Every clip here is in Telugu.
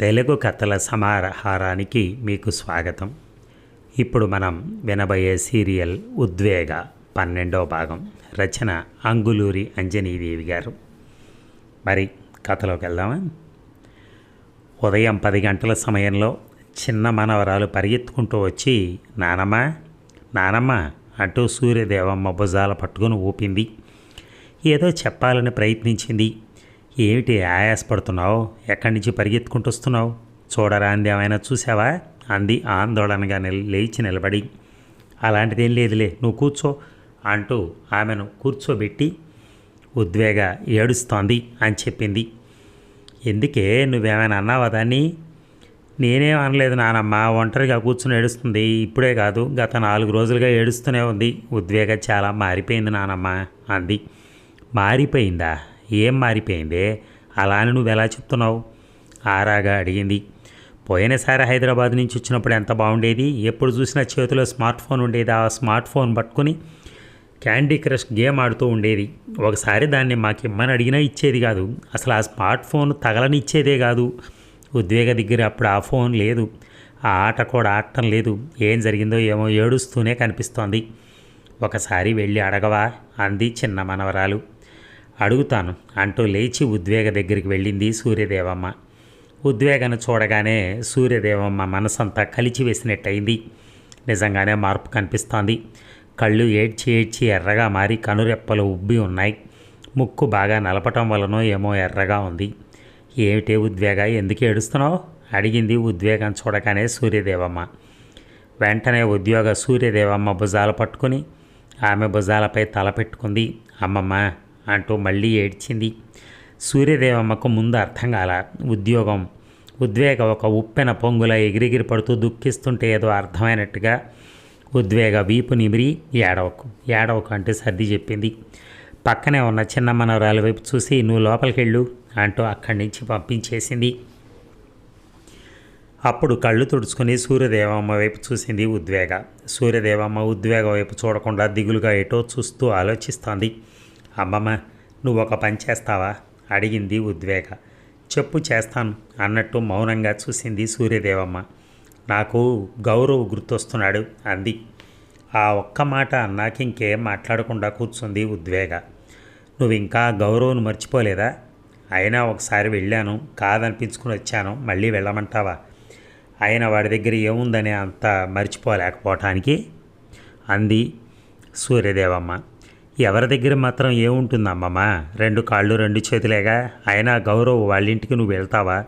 తెలుగు కథల సమాహారానికి మీకు స్వాగతం. ఇప్పుడు మనం వినబోయే సీరియల్ ఉద్వేగ పన్నెండవ భాగం రచన అంగులూరి అంజనీదేవి గారు. మరి కథలోకి వెళ్దామా? ఉదయం పది గంటల సమయంలో చిన్న మనవరాలు పరిగెత్తుకుంటూ వచ్చి నానమ్మ నానమ్మ అంటూ సూర్యదేవమ్మ భుజాల పట్టుకుని ఊపింది. ఏదో చెప్పాలని ప్రయత్నించింది. ఏమిటి ఆయాసపడుతున్నావు? ఎక్కడి నుంచి పరిగెత్తుకుంటూ వస్తున్నావు? చూడరా అంది ఏమైనా చూసావా అంది ఆందోళనగా నిల్ లేచి నిలబడి. అలాంటిదేం లేదులే నువ్వు కూర్చో అంటూ ఆమెను కూర్చోబెట్టి ఉద్వేగ ఏడుస్తోంది అని చెప్పింది. ఎందుకే నువ్వేమైనా అన్నావా దాన్ని? నేనేం అనలేదు నానమ్మ ఒంటరిగా కూర్చుని ఏడుస్తుంది. ఇప్పుడే కాదు గత నాలుగు రోజులుగా ఏడుస్తూనే ఉంది. ఉద్వేగ చాలా మారిపోయింది నానమ్మ అంది. మారిపోయిందా? ఏం మారిపోయిందే? అలా అని నువ్వు ఎలా చెప్తున్నావు? ఆరాగా అడిగింది. పోయినసారి హైదరాబాద్ నుంచి వచ్చినప్పుడు ఎంత బాగుండేది? ఎప్పుడు చూసినా చేతిలో స్మార్ట్ ఫోన్ ఉండేది. ఆ స్మార్ట్ ఫోన్ పట్టుకుని క్యాండీ క్రష్ గేమ్ ఆడుతూ ఉండేది. ఒకసారి దాన్ని మాకు ఇమ్మని అడిగినా ఇచ్చేది కాదు. అసలు ఆ స్మార్ట్ ఫోన్ తగలని ఇచ్చేదే కాదు. ఉద్వేగ దగ్గర అప్పుడు ఆ ఫోన్ లేదు. ఆ ఆట కూడా ఆడటం లేదు. ఏం జరిగిందో ఏమో ఏడుస్తూనే కనిపిస్తోంది. ఒకసారి వెళ్ళి అడగవా? అంది చిన్న మనవరాలు. అడుగుతాను అంటూ లేచి ఉద్వేగ దగ్గరికి వెళ్ళింది సూర్యదేవమ్మ. ఉద్వేగను చూడగానే సూర్యదేవమ్మ మనసంతా కలిచి వేసినట్టయింది నిజంగానే మార్పు కనిపిస్తోంది. కళ్ళు ఏడ్చి ఏడ్చి ఎర్రగా మారి కనురెప్పలు ఉబ్బి ఉన్నాయి. ముక్కు బాగా నలపటం వలనో ఏమో ఎర్రగా ఉంది. ఏమిటే ఉద్వేగ? ఎందుకు ఏడుస్తున్నావు? అడిగింది ఉద్వేగం చూడగానే సూర్యదేవమ్మ. వెంటనే ఉద్యోగ సూర్యదేవమ్మ భుజాలు పట్టుకుని ఆమె భుజాలపై తల పెట్టుకుంది. అమ్మమ్మ! అంటూ మళ్ళీ ఏడ్చింది. సూర్యదేవమ్మకు ముందు అర్థం కాల. ఉద్యోగం. ఉద్వేగ ఒక ఉప్పెన పొంగుల ఎగిరిగిరి పడుతూ దుఃఖిస్తుంటే ఏదో అర్థమైనట్టుగా ఉద్వేగ వీపు నిమిరి ఏడవకు. ఏడవకు అంటే సర్ది చెప్పింది. పక్కనే ఉన్న చిన్న మనవరాల వైపు చూసి నువ్వు లోపలికెళ్ళు అంటూ అక్కడి నుంచి పంపించేసింది. అప్పుడు కళ్ళు తుడుచుకుని సూర్యదేవమ్మ వైపు చూసింది ఉద్వేగ. సూర్యదేవమ్మ ఉద్వేగ వైపు చూడకుండా దిగులుగా ఎటో చూస్తూ ఆలోచిస్తోంది. అమ్మమ్మ నువ్వు ఒక పని చేస్తావా? అడిగింది ఉద్వేగ. చెప్పు చేస్తాను అన్నట్టు మౌనంగా చూసింది సూర్యదేవమ్మ. నాకు గౌరవ్ గుర్తొస్తున్నాడు అంది. ఆ ఒక్క మాట నాకింకేం మాట్లాడకుండా కూర్చుంది ఉద్వేగ. నువ్వు ఇంకా గౌరవ్ను మర్చిపోలేదా? అయినా ఒకసారి వెళ్ళాను కాదనిపించుకుని వచ్చాను మళ్ళీ వెళ్ళమంటావా? అయినా వాడి దగ్గర ఏముందని అంత మర్చిపోలేకపోవటానికి? అంది సూర్యదేవమ్మ. ఎవరి దగ్గర మాత్రం ఏముంటుందమ్మమ్మ రెండు కాళ్ళు రెండు చేతులేగా? అయినా గౌరవ్ వాళ్ళింటికి నువ్వు వెళ్తావా?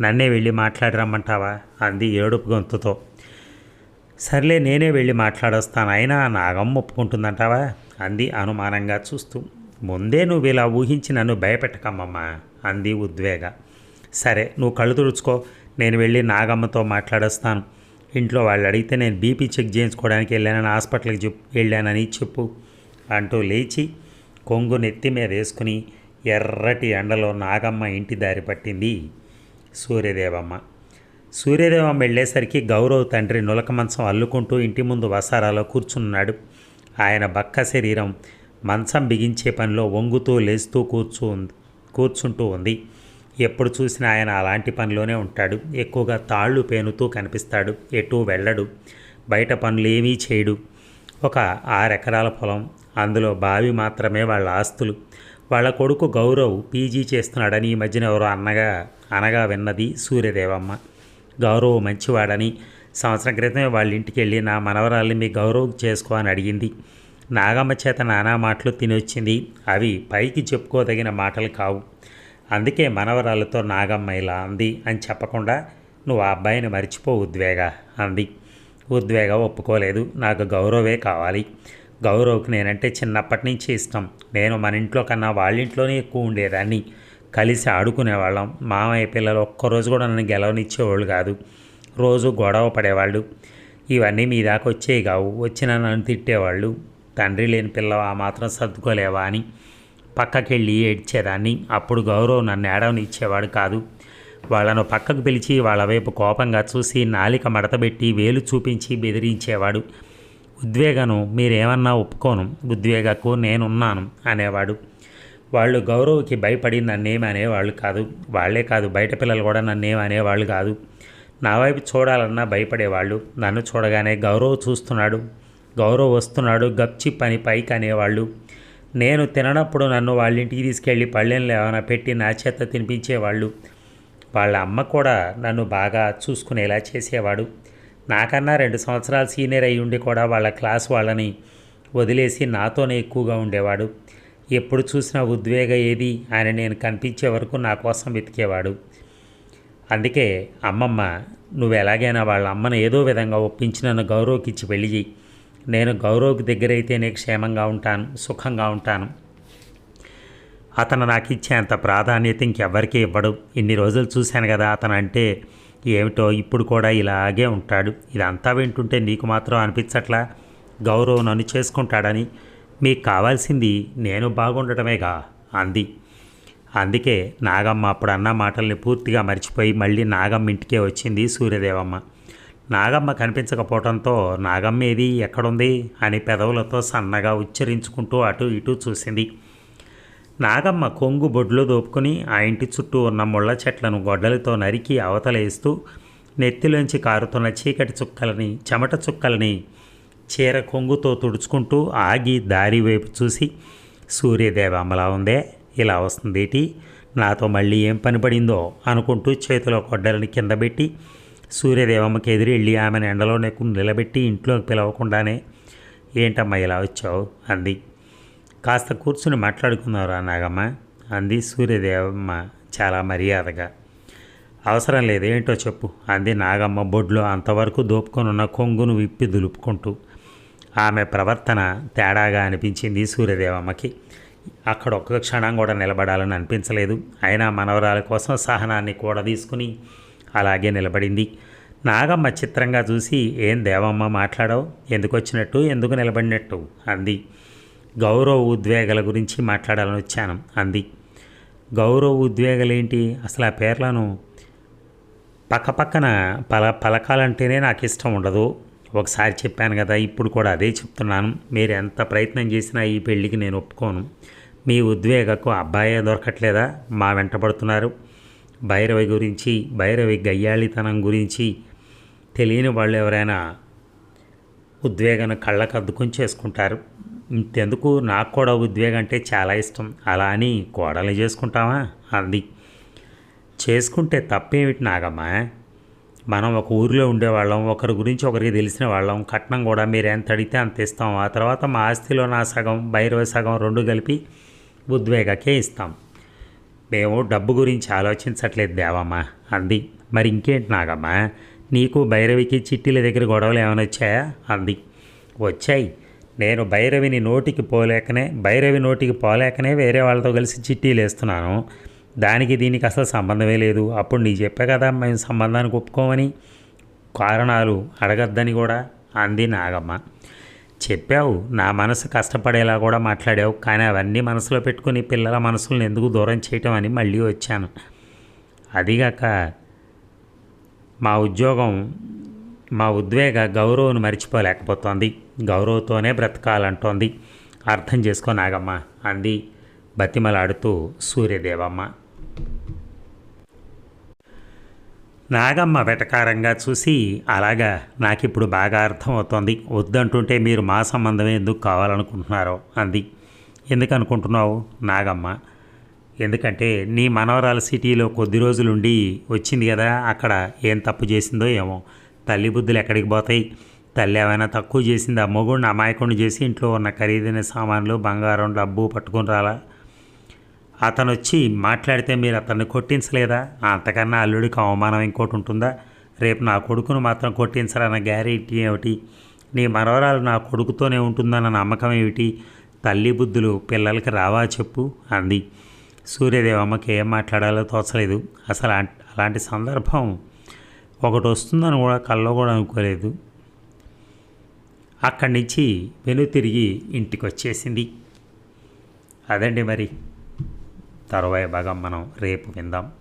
నన్నే వెళ్ళి మాట్లాడి రమ్మంటావా అంది ఏడుపు గొంతుతో. సర్లే నేనే వెళ్ళి మాట్లాడొస్తాను. అయినా నాగమ్మ ఒప్పుకుంటుందంటావా? అంది అనుమానంగా చూస్తూ. ముందే నువ్వు ఇలా ఊహించి నన్ను భయపెట్టకమ్మమ్మా అంది ఉద్వేగ. సరే నువ్వు కళ్ళు తుడుచుకో. నేను వెళ్ళి నాగమ్మతో మాట్లాడొస్తాను. ఇంట్లో వాళ్ళు అడిగితే నేను బీపీ చెక్ చేయించుకోవడానికి వెళ్ళానని హాస్పిటల్కి చెప్పు వెళ్ళానని చెప్పు. అంటూ లేచి కొంగు నెత్తి మీద వేసుకుని ఎర్రటి ఎండలో నాగమ్మ ఇంటి దారి పట్టింది సూర్యదేవమ్మ. సూర్యదేవమ్మ వెళ్ళేసరికి గౌరవ్ తండ్రి నులక మంచం అల్లుకుంటూ ఇంటి ముందు వసారాలో కూర్చున్నాడు. ఆయన బక్క శరీరం మంచం బిగించే పనిలో వంగుతూ లేస్తూ కూర్చు కూర్చుంటూ ఉంది. ఎప్పుడు చూసినా ఆయన అలాంటి పనిలోనే ఉంటాడు. ఎక్కువగా తాళ్ళు పేనుతూ కనిపిస్తాడు. ఎటూ వెళ్ళడు. బయట పనులు ఏమీ చేయడు. ఒక ఆరెకరాల పొలం అందులో బావి మాత్రమే వాళ్ళ ఆస్తులు. వాళ్ళ కొడుకు గౌరవ్ పీజీ చేస్తున్నాడని ఈ మధ్యన ఎవరో అన్నగా అనగా విన్నది సూర్యదేవమ్మ. గౌరవ్ మంచివాడని సంవత్సరం క్రితమే వాళ్ళ ఇంటికి వెళ్ళి నా మనవరాల్ని మీ గౌరవ్ చేసుకో అని అడిగింది. నాగమ్మ చేత నానా మాటలు తినొచ్చింది అవి పైకి చెప్పుకోదగిన మాటలు కావు. అందుకే మనవరాలతో నాగమ్మ ఇలా అంది అని చెప్పకుండా నువ్వు ఆ అబ్బాయిని మర్చిపో ఉద్వేగ అంది. ఉద్వేగ ఒప్పుకోలేదు. నాకు గౌరవే కావాలి. గౌరవ్కి నేనంటే చిన్నప్పటి నుంచి ఇష్టం. నేను మన ఇంట్లో కన్నా వాళ్ళ ఇంట్లోనే ఎక్కువ ఉండేదాన్ని. కలిసి ఆడుకునేవాళ్ళం. మామయ్య పిల్లలు ఒక్కరోజు కూడా నన్ను గెలవనిచ్చేవాళ్ళు కాదు. రోజు గొడవ పడేవాళ్ళు. ఇవన్నీ మీ దాకా వచ్చేవి కావు. వచ్చిన నన్ను తిట్టేవాళ్ళు. తండ్రి లేని పిల్ల ఆ మాత్రం సర్దుకోలేవా అని పక్కకెళ్ళి ఏడ్చేదాన్ని. అప్పుడు గౌరవ్ నన్ను ఏడవని ఇచ్చేవాడు కాదు. వాళ్ళను పక్కకు పిలిచి వాళ్ళ వైపు కోపంగా చూసి నాలిక మడతబెట్టి వేలు చూపించి బెదిరించేవాడు. ఉద్వేగను మీరేమన్నా ఒప్పుకోను ఉద్వేగకు నేనున్నాను అనేవాడు. వాళ్ళు గౌరవ్కి భయపడి నన్నేం అనేవాళ్ళు కాదు. వాళ్ళే కాదు బయట పిల్లలు కూడా నన్నేం అనేవాళ్ళు కాదు. నా వైపు చూడాలన్నా భయపడేవాళ్ళు. నన్ను చూడగానే గౌరవ్ చూస్తున్నాడు. గౌరవ్ వస్తున్నాడు గప్చి పని పైకి అనేవాళ్ళు. నేను తిననప్పుడు నన్ను వాళ్ళ ఇంటికి తీసుకెళ్ళి పళ్ళెంలు ఏమైనా పెట్టి నా చేత తినిపించేవాళ్ళు. వాళ్ళ అమ్మ కూడా నన్ను బాగా చూసుకునేలా చేసేవాడు. నాకన్నా రెండు సంవత్సరాలు సీనియర్ అయి ఉండి కూడా వాళ్ళ క్లాస్ వాళ్ళని వదిలేసి నాతోనే ఎక్కువగా ఉండేవాడు. ఎప్పుడు చూసినా ఉద్వేగ ఏది ఆయన నేను కనిపించే వరకు నా కోసం వెతికేవాడు. అందుకే అమ్మమ్మ నువ్వు ఎలాగైనా వాళ్ళ అమ్మను ఏదో విధంగా ఒప్పించి నన్ను గౌరవ్కి ఇచ్చి పెళ్ళి చేయి నేను గౌరవ్కి దగ్గరైతేనే క్షేమంగా ఉంటాను సుఖంగా ఉంటాను. అతను నాకు ఇచ్చే అంత ప్రాధాన్యత ఇంకెవ్వరికీ ఇవ్వడు. ఇన్ని రోజులు చూశాను కదా అతను అంటే ఏమిటో ఇప్పుడు కూడా ఇలాగే ఉంటాడు. ఇదంతా వింటుంటే నీకు మాత్రం అనిపించట్లా? గౌరవ్ నన్ను చేసుకుంటాడని మీకు కావాల్సింది నేను బాగుండటమేగా? అంది. అందుకే నాగమ్మ అప్పుడు అన్న మాటల్ని పూర్తిగా మర్చిపోయి మళ్ళీ నాగమ్మ ఇంటికే వచ్చింది సూర్యదేవమ్మ. నాగమ్మ కనిపించకపోవడంతో నాగమ్మ ఏది ఎక్కడుంది అని పెదవులతో సన్నగా ఉచ్చరించుకుంటూ అటు ఇటు చూసింది. నాగమ్మ కొంగు బొడ్లో దోపుకుని ఆ ఇంటి చుట్టూ ఉన్న ముళ్ళ చెట్లను గొడ్డలతో నరికి అవతలేస్తూ నెత్తిలోంచి కారుతున్న చీకటి చుక్కలని చెమట చుక్కలని చీర కొంగుతో తుడుచుకుంటూ ఆగి దారి వైపు చూసి సూర్యదేవమ్మలా ఉందే ఇలా వస్తుందేటి? నాతో మళ్ళీ ఏం పని పడిందో అనుకుంటూ చేతిలో గొడ్డలని కింద పెట్టి సూర్యదేవమ్మకి ఎదురెళ్ళి ఆమెను ఎండలోనే నిలబెట్టి ఇంట్లోకి పిలవకుండానే ఏంటమ్మా ఇలా వచ్చావు? అంది. కాస్త కూర్చుని మాట్లాడుకున్నారా నాగమ్మ అంది సూర్యదేవమ్మ చాలా మర్యాదగా. అవసరం లేదు ఏంటో చెప్పు అంది నాగమ్మ బొడ్లో అంతవరకు దోపుకొని ఉన్న కొంగును విప్పి దులుపుకుంటూ. ఆమె ప్రవర్తన తేడాగా అనిపించింది సూర్యదేవమ్మకి. అక్కడ ఒక్క క్షణం కూడా నిలబడాలని అనిపించలేదు. అయినా మనవరాల కోసం సహనాన్ని కూడా తీసుకుని అలాగే నిలబడింది. నాగమ్మ చిత్రంగా చూసి ఏం దేవమ్మ మాట్లాడావు? ఎందుకు వచ్చినట్టు ఎందుకు నిలబడినట్టు? అంది. గౌరవ ఉద్వేగాల గురించి మాట్లాడాలని వచ్చాను అంది. గౌరవ ఉద్వేగాలేంటి? అసలు ఆ పేర్లను పక్కపక్కన పల పలకాలంటేనే నాకు ఇష్టం ఉండదు. ఒకసారి చెప్పాను కదా ఇప్పుడు కూడా అదే చెప్తున్నాను. మీరు ఎంత ప్రయత్నం చేసినా ఈ పెళ్ళికి నేను ఒప్పుకోను. మీ ఉద్వేగకు అబ్బాయే దొరకట్లేదా? మా వెంటబడుతున్నారు భైరవి గురించి భైరవి గయ్యాళితనం గురించి తెలియని వాళ్ళు ఎవరైనా ఉద్వేగాన్ని కళ్ళకద్దుకొని చేసుకుంటారు. ఇంతెందుకు? నాకు కూడా ఉద్వేగం అంటే చాలా ఇష్టం. అలా అని కోడలు చేసుకుంటావా? అంది. చేసుకుంటే తప్పేమిటి నాగమ్మా? మనం ఒక ఊరిలో ఉండేవాళ్ళం ఒకరి గురించి ఒకరికి తెలిసిన వాళ్ళం. కట్నం కూడా మీరు ఎంత అడిగితే అంత ఇస్తాం. ఆ తర్వాత మా ఆస్తిలో నా సగం భైరవ సగం రెండు కలిపి ఉద్వేగకే ఇస్తాం. మేము డబ్బు గురించి ఆలోచించట్లేదు దేవమ్మ అంది. మరి ఇంకేంటి నాగమ్మా? నీకు భైరవికి చిట్టీల దగ్గర గొడవలు ఏమైనా వచ్చాయా? అంది. వచ్చాయి. నేను భైరవిని నోటికి పోలేకనే భైరవి నోటికి పోలేకనే వేరే వాళ్ళతో కలిసి చిట్టీలు వేస్తున్నాను. దానికి దీనికి అసలు సంబంధమే లేదు. అప్పుడు నీ చెప్పే కదా మేము సంబంధానికి ఒప్పుకోమని. కారణాలు అడగద్దని కూడా అంది నాగమ్మ. చెప్పావు నా మనసు కష్టపడేలా కూడా మాట్లాడావు కానీ అవన్నీ మనసులో పెట్టుకుని పిల్లల మనసులను ఎందుకు దూరం చేయటం అని మళ్ళీ వచ్చాను. అదిగాక మా ఉద్యోగం మా ఉద్వేగ గౌరవం మర్చిపోలేకపోతోంది. గౌరవతోనే బ్రతకాలంటోంది. అర్థం చేసుకో నాగమ్మ అంది బతిమలాడుతూ సూర్యదేవమ్మ. నాగమ్మ వెటకారంగా చూసి అలాగా నాకిప్పుడు బాగా అర్థమవుతోంది. వద్దంటుంటే మీరు మా సంబంధమే ఎందుకు కావాలనుకుంటున్నారో అంది. ఎందుకు అనుకుంటున్నావు నాగమ్మ? ఎందుకంటే నీ మనవరాల సిటీలో కొద్ది రోజులుండి వచ్చింది కదా అక్కడ ఏం తప్పు చేసిందో ఏమో. తల్లి బుద్ధులు ఎక్కడికి పోతాయి? తల్లి ఏమైనా తక్కువ చేసింది ఆ మొగుడిని చేసి ఇంట్లో ఉన్న ఖరీదైన సామాన్లు బంగారం డబ్బు పట్టుకుని రాలా? అతను వచ్చి మాట్లాడితే మీరు అతన్ని కొట్టించలేదా? అంతకన్నా అల్లుడికి అవమానం ఇంకోటి ఉంటుందా? రేపు నా కొడుకును మాత్రం కొట్టించరన్న గ్యారెంటీ ఏమిటి? నీ మనవరాలు నా కొడుకుతోనే ఉంటుందన్న నమ్మకం ఏమిటి? తల్లి బుద్ధులు పిల్లలకి రావా చెప్పు అంది. సూర్యదేవమ్మకి ఏం మాట్లాడాలో తోచలేదు. అసలు అలాంటి సందర్భం ఒకటి వస్తుందని కూడా కల్లో కూడా అనుకోలేదు. అక్కడి నుంచి వెను తిరిగి ఇంటికి వచ్చేసింది అదండి మరి. తరువాయి భాగం మనం రేపు విందాం.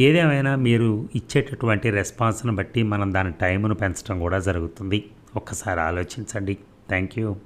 ఏదేమైనా మీరు ఇచ్చేటటువంటి రెస్పాన్స్ని బట్టి మనం దాని టైంను పెంచడం కూడా జరుగుతుంది. ఒక్కసారి ఆలోచించండి. Thank you